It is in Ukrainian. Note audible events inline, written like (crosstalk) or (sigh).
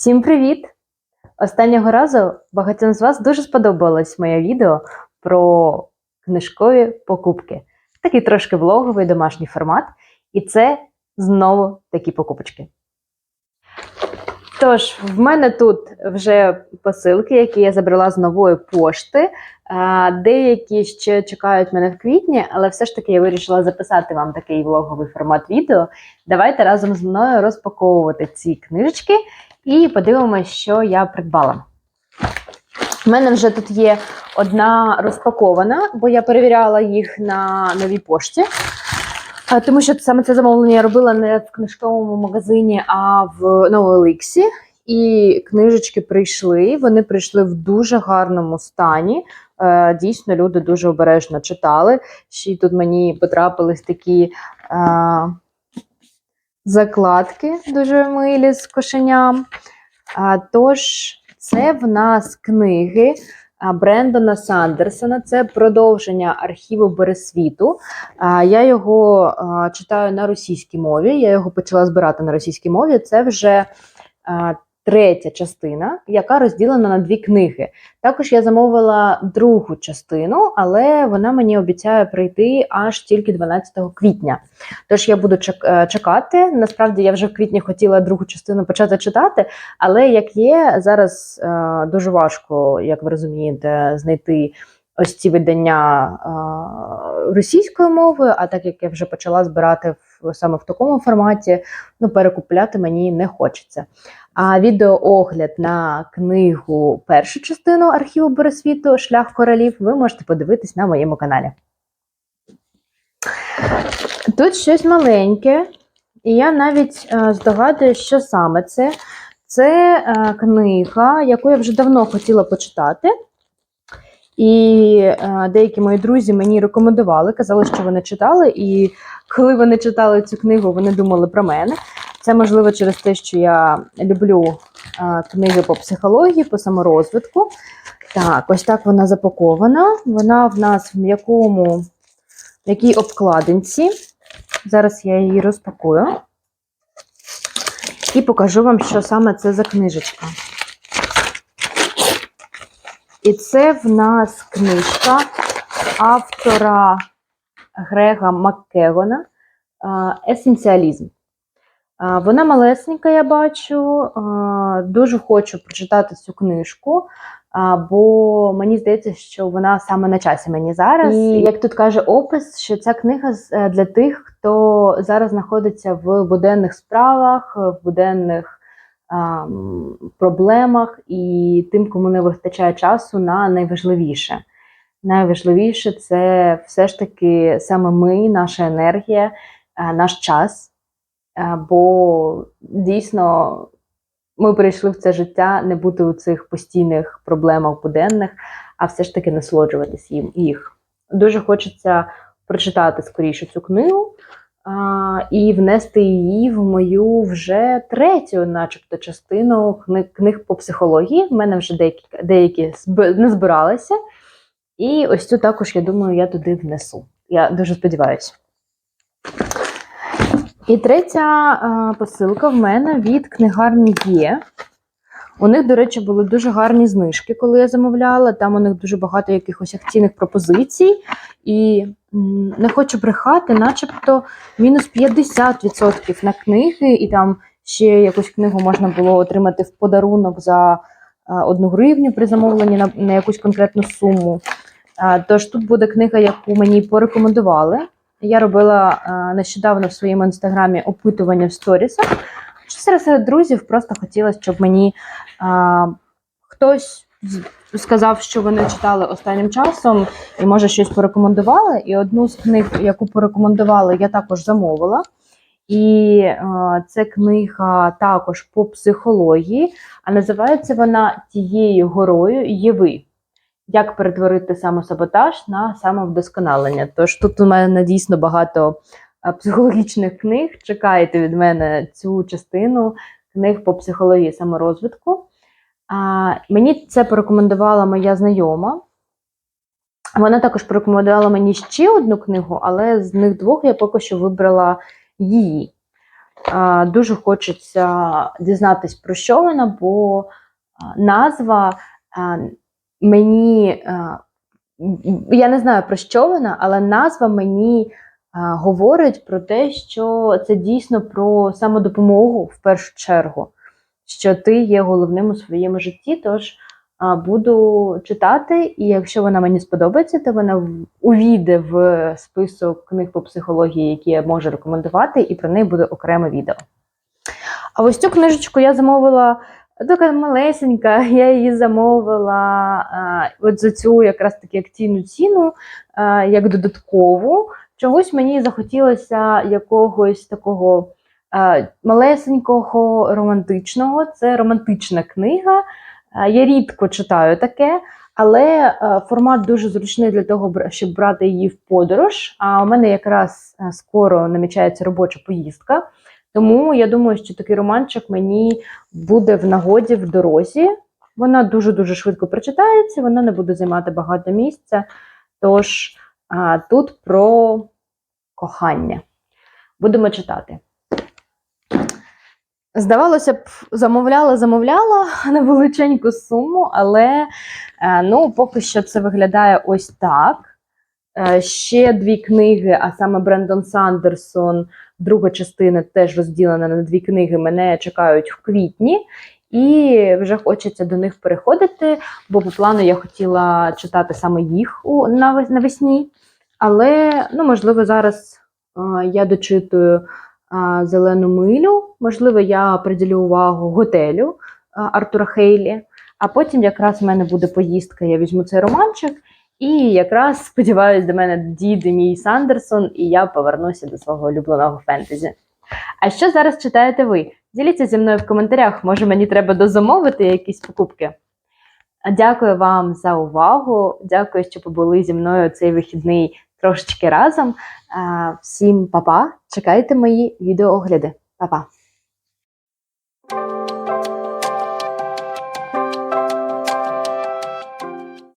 Всім привіт! Останнього разу багатьом з вас дуже сподобалось моє відео про книжкові покупки. Такий трошки влоговий домашній формат. І це знову такі покупочки. Тож, в мене тут вже посилки, які я забрала з нової пошти. Деякі ще чекають мене в квітні, але все ж таки я вирішила записати вам такий влоговий формат відео. Давайте разом з мною розпаковувати ці книжечки і подивимося, що я придбала. У мене вже тут є одна розпакована, бо я перевіряла їх на новій пошті. Тому що саме це замовлення я робила не в книжковому магазині, а в на OLX. І книжечки прийшли. Вони прийшли в дуже гарному стані. Е, Дійсно, люди дуже обережно читали. Ще й тут мені потрапились такі е, закладки дуже милі з кошеням. Тож, це в нас книги Брендона Сандерсона. Це продовження архіву Бересвіту. Я його читаю на російській мові. Я його почала збирати на російській мові. Це вже третя частина, яка розділена на дві книги. Також я замовила другу частину, але вона мені обіцяє прийти аж тільки 12 квітня. Тож я буду е, чекати. Насправді я вже в квітні хотіла другу частину почати читати, але як є, зараз е, дуже важко, як ви розумієте, знайти ось ці видання е, російською мовою. А так як я вже почала збирати в саме в такому форматі, ну перекупляти мені не хочеться. А відеоогляд на книгу першу частину архіву Бересвіту Шлях королів ви можете подивитись на моєму каналі. Тут щось маленьке, і я навіть е, здогадуюсь, що саме це. Це е, книга, яку я вже давно хотіла почитати. І е, деякі мої друзі мені рекомендували, казали, що вони читали. І коли вони читали цю книгу, вони думали про мене. Це можливо через те, що я люблю е, книги по психології, по саморозвитку. Так, ось так вона запакована. Вона в нас в м'якому, в м'якій обкладинці. Зараз я її розпакую і покажу вам, що саме це за книжечка. І це в нас книжка автора Грега Маккегона Есенціалізм. Вона малесенька, я бачу. Дуже хочу прочитати цю книжку, бо мені здається, що вона саме на часі мені зараз. І як тут каже опис, що ця книга е, для тих, хто зараз знаходиться в буденних справах, в буденних проблемах, і тим, кому не вистачає часу на найважливіше. Найважливіше це все ж таки саме ми, наша енергія, е, наш час. Бо дійсно ми прийшли в це життя не бути у цих постійних проблемах буденних, а все ж таки насолоджуватись їм їх. Дуже хочеться прочитати скоріше цю книгу а, і внести її в мою вже третю, начебто, частину книг, книг по психології. В мене вже деякі, деякі не збиралися. І ось цю також, я думаю, я туди внесу. Я дуже сподіваюся. І третя е, посилка в мене від книгарні є. У них, до речі, були дуже гарні знижки, коли я замовляла. Там у них дуже багато якихось акційних пропозицій. І не хочу брехати, начебто мінус 50% на книги, і там ще якусь книгу можна було отримати в подарунок за е, одну гривню при замовленні на, на якусь конкретну суму. Е, Тож тут буде книга, яку мені порекомендували. Я робила е, нещодавно в своєму інстаграмі опитування в сторісах. Що серед друзів просто хотілося, щоб мені е, хтось сказав, що вони читали останнім часом, і може щось порекомендували. І одну з книг, яку порекомендували, я також замовила. І е, це книга також по психології, а називається вона Тією горою є ви як перетворити самосаботаж на самовдосконалення. Тож тут у мене дійсно багато е, психологічних книг. Чекайте від мене цю частину книг по психології саморозвитку. А, мені це порекомендувала моя знайома. Вона також порекомендувала мені ще одну книгу, але з них двох я поки що вибрала її. А, Дуже хочеться дізнатись про що вона, бо назва мені. Я не знаю про що вона, але назва мені говорить про те, що це дійсно про самодопомогу в першу чергу, що ти є головним у своєму житті. Тож буду читати, і якщо вона мені сподобається, то вона увійде в список книг по психології, які я можу рекомендувати, і про неї буде окреме відео. А ось цю книжечку я замовила. Така малесенька, (laughs) я її замовила от за цю якраз таки акційну ціну, як додаткову. Чогось мені захотілося якогось такого малесенького романтичного. Це романтична книга. Я рідко читаю таке, але формат дуже зручний для того, щоб брати її в подорож. А у мене якраз скоро намічається робоча поїздка. Тому я думаю, що такий романчик мені буде в нагоді в дорозі. Вона дуже-дуже швидко прочитається, вона не буде займати багато місця. Тож а, тут про кохання. Будемо читати. Здавалося б, замовляла, замовляла (laughs) на величеньку суму, але е, ну, поки що це виглядає ось так. Е, Ще дві книги, а саме Брендон Сандерсон, друга частина теж розділена на дві книги. Мене чекають в квітні, і вже хочеться до них переходити, бо по плану я хотіла читати саме їх у навесні. Але ну, можливо, зараз е, я дочитую е, зелену милю. Можливо, я приділю увагу готелю е, Артура Хейлі. А потім якраз в мене буде поїздка, я візьму цей романчик. І якраз сподіваюся, до мене дійде мій Сандерсон, і я повернуся до свого улюбленого фентезі. А що зараз читаєте ви? Діліться зі мною в коментарях, може мені треба дозамовити якісь покупки. Дякую вам за увагу. Дякую, що побули зі мною цей вихідний трошечки разом. Всім па-па. Чекайте мої відеоогляди. Па-па.